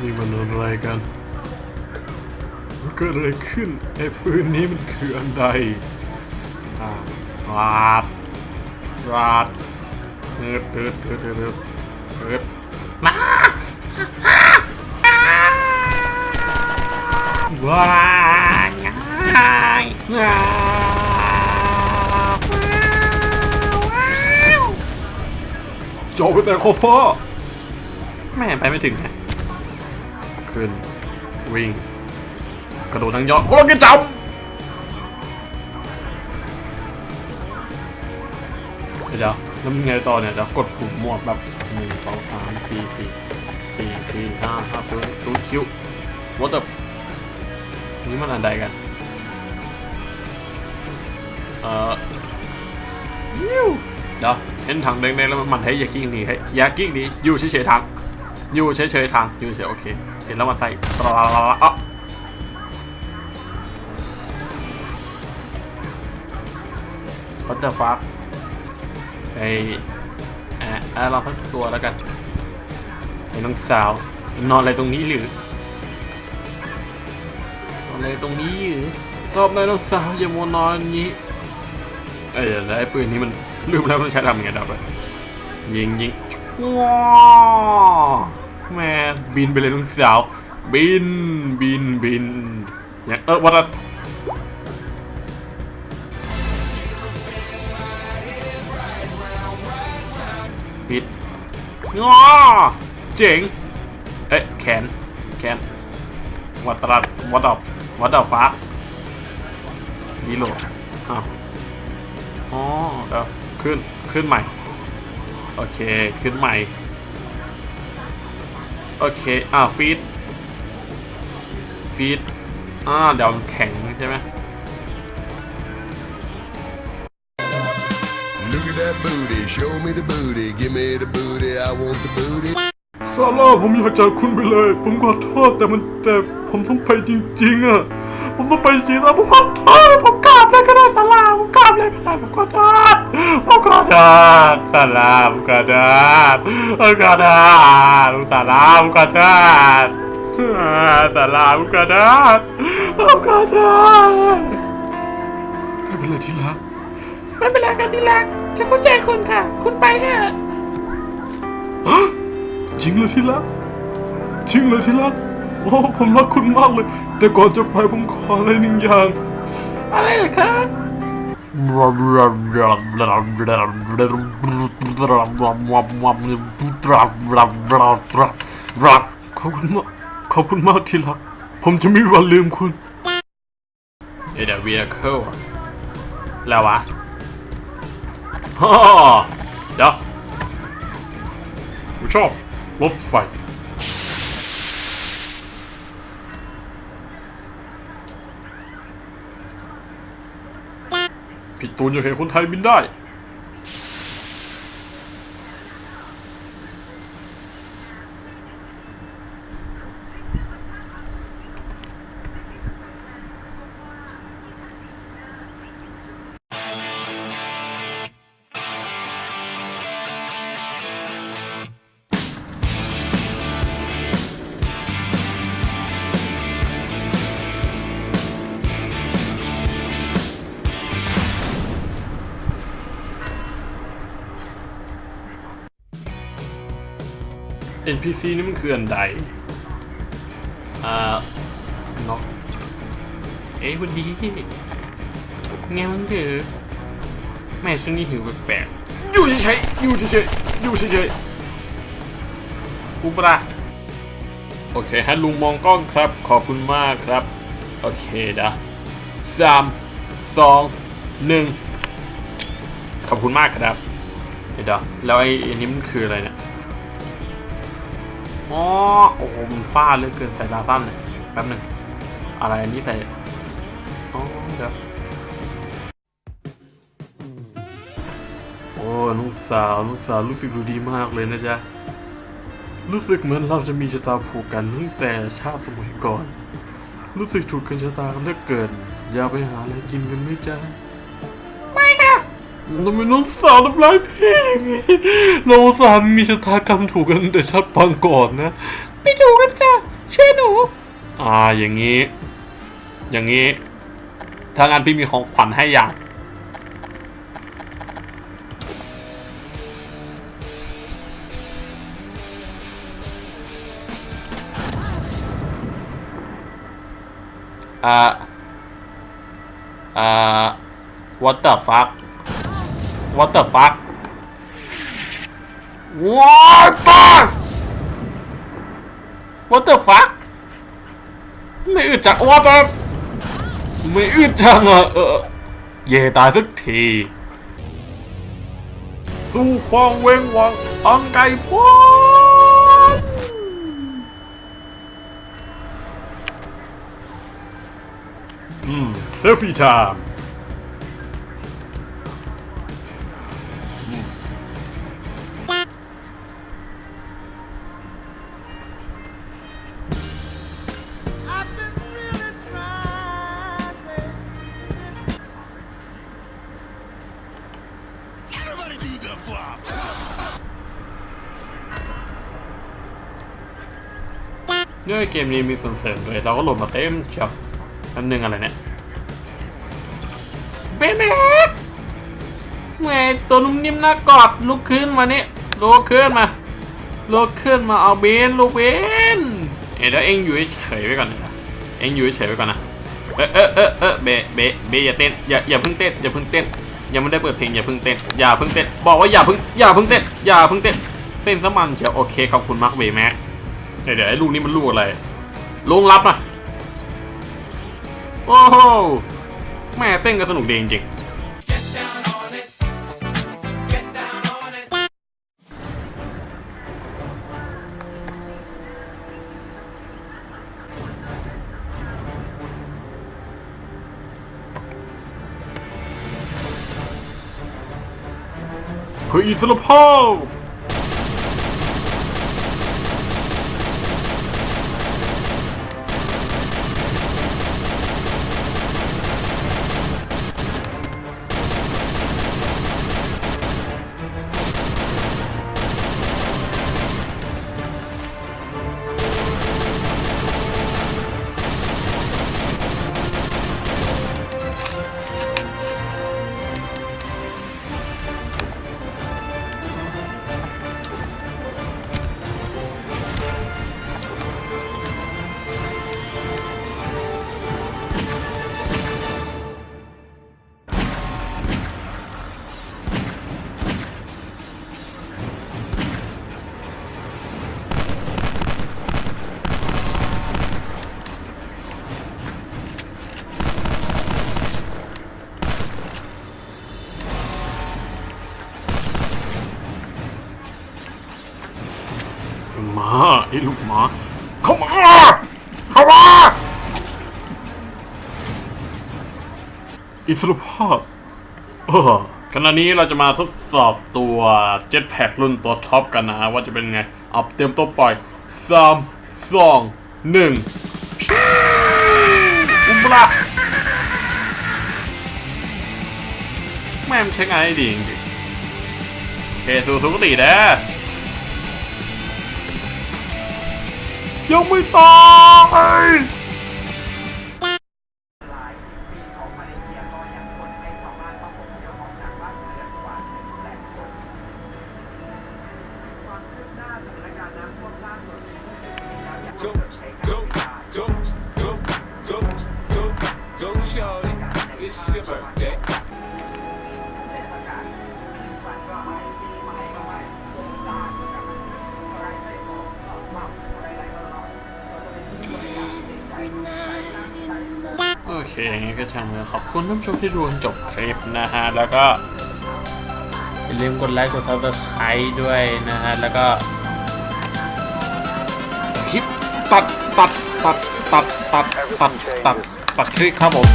นี่มันอะไรกันมันเกิดอะไรขึ้นไอ้ปืนนี้มันคืออันใดอ่าราดราดเอิดเอิดเอิดเอิดเอิดเอิดมาว้ายง่ายง่ายจอไปแต่คอฟ้าแม่ไปไม่ถึงฮะ ขึ้น วิ่ง กระโดดทั้งยอดโคตรกระจำเดี๋ยวแล้วมึงไงต่อเนี่ยเดี๋ยวกดปุ่มหมวดแบบหนึ่งสองสามสี่สี่สี่สี่ห้าห้าศูนย์ศูนย์คิววัตถุนี่มันอะไรกัน เอ่อยิวเดี๋ยวเห็นถังแดงๆแล้วมันมันให้ยากิ้งหนีให้ยากิ้งหนีอยู่เฉยๆทางอยู่เฉยๆทางอยู่เฉยโอเค เห็นแล้วมันใส่ตราลาลาอะ What the fuck ไออะอะเราทั้งตัวแล้วกันไอ้น้องสาว นอนอะไรตรงนี้หรือนอนอะไรตรงนี้หรือตอบหน่อยน้องสาวอย่ามัวนอนอย่างนี้เอ้ยแล้วไอ้ปืนนี้มันลืมแล้วมันใช้ทำไงดับเลยยิงยิงว้า แม่บินไปเลยน้องสาว บินบินบินอย่างเออวัดฟิตงอเจ๋ง เอ๊ะแขนแขนวัดตรัดวัดดอกวัดดอกฟ้าดีโหลดอ้าวอ๋อเดี๋ยวขึ้นขึ้นใหม่ โอเค ขึ้นใหม่ โอเค อ่าฟีดฟีดอ่าเดี๋ยวมันแข็งใช่ไหม Look at that booty, show me the booty, give me the booty, I want the booty. ซาร่าผมอยากจากคุณไปเลย ผมขอโทษแต่มันแต่ผมต้องไปจริงๆอะ ผมต้องไปจริงๆนะผมขอโทษผมกรา บเลยก็ได้ซาร่ามกราบเลยก็ได้ผมขอโทษผมขอโทษซาร่ามขอโทษผมขอโทษซาร่ามขอโทษซาร่ามขอโทษผมขอโทษไม่เป็นไรที่รักไม่เป็นไรค่ะที่รักฉันเข้าใจคุณค่ะ คุณไปเถอะจริงเลยที่รักจริงเลยที่รักโอ้ผมรักคุณมากเลย แต่ก่อนจะไปผมขออะไรหนึ่งอย่าง อะไรเหรอคะขอบคุณมากขอบคุณมากที่รัก ผมจะไม่มีวันลืมคุณเดี๋ยวเวียเคิลแล้ววะฮ่าเดี๋ยวผมชอบรถไฟ ผิดตูนอยากเห็นคนไทยบินได้ NPC นี่มันคืออันใดอ่าเนาะเอ้ยวันดีไงมึงเถอะแม่ช่วงนี้หิวแปลกๆอยู่เฉยๆอยู่เฉยๆอยู่เฉยๆกูปะโอเคให้ลุงมองกล้องครับ ขอบคุณมากครับ โอเคนะสามสองหนึ่งขอบคุณมากครับเดี๋ยวแล้วไอ้นนี้มันคืออะไรเนี่ย อ๋อโอ้โหมันฟาดเลยเกินสายตาสั้นเลยแป๊บหนึ่งอะไรนนี้ใส่อ๋อเดี๋ยวโอ้ลูกสาวลูกสาวรู้สึกดูดีมากเลยนะจ๊ะรู้สึกเหมือนเราจะมีชะตาผูกกันตั้งแต่ชาติสมัยก่อน รู้สึกถูกกันชะตากันเหลือเกิน อย่าไปหาอะไรกินกันไหมจ๊ะไม่ค่ะ ทำไมน้องสาวทำร้ายพี่เราอุตสามมีชะตากรรมถูกกันแต่ชาติปางก่อนนะไปดูกันค่ะเชื่อหนูอ่าอย่างนี้ อย่างนี้ถ้างั้นพี่มีของขวัญให้อย่าง อ่า อ่า what the fuck what the fuck what the what the fuck ไม่อึดจังว่าแบบไม่อึดจังอะเออเย่ตายสักทีสู้ความเว้งวังอังไก่พ้นอืมเซลฟี่ไทม์ เนี่ยเกมนี้มีส่วนเสริมด้วยเราก็โหลดมาเต็มเชียวอันนึงอะไรเนี่ยเบนเน็ตแหมตัวนุ่มนิ่มน่ากอดลุกขึ้นมาเนี่ยลุกขึ้นมาลุกขึ้นมาเอาเบนลูกเบนเอ้ยแล้วเอ็งอยู่เฉยไว้ก่อนนะเอ็งอยู่เฉยไว้ก่อนนะเออเออเออเออเบเบเบอย่าเต้นอย่าอย่าเพิ่งเต้นอย่าเพิ่งเต้น ยังไม่ได้เปิดเพลงอย่าเพิ่งเต้นอย่าเพิ่งเต้นบอกว่าอย่าเพิ่งอย่าเพิ่งเต้นอย่าเพิ่งเต้นเต้นซะมันเชียวโอเคขอบคุณมากเบแม็กเดี๋ยวเดี๋ยวไอ้ลูกนี้มันลูกอะไรลุงรับนะโอ้โหแม่เต้นกันสนุกดีจริงๆ Put Praise the Pope! ลูกหมาเข้ามาเข้ามาอิสรภาพเออขณะนี้เราจะมาทดสอบตัวเจ็ตแพ็กรุ่นตัวท็อปกันนะฮะ ว่าจะเป็นไงเอาเตรียมตัวปล่อยสามสองหนึ่งอุ้มปละแม่งใช้งานได้ดีจริงๆโอเคสู่สุคตินะ ยังไม่ตาย เคงั้นก็ช่างเลยขอบคุณท่านผู้ชมที่ดูจนจบคลิปนะฮะ แล้วก็ อย่าลืมกดไลค์กดซับสไครต์ด้วยนะฮะ แล้วก็คลิปตัดตัดตัดตัดตัดตัดตัดตัดคลิปครับผม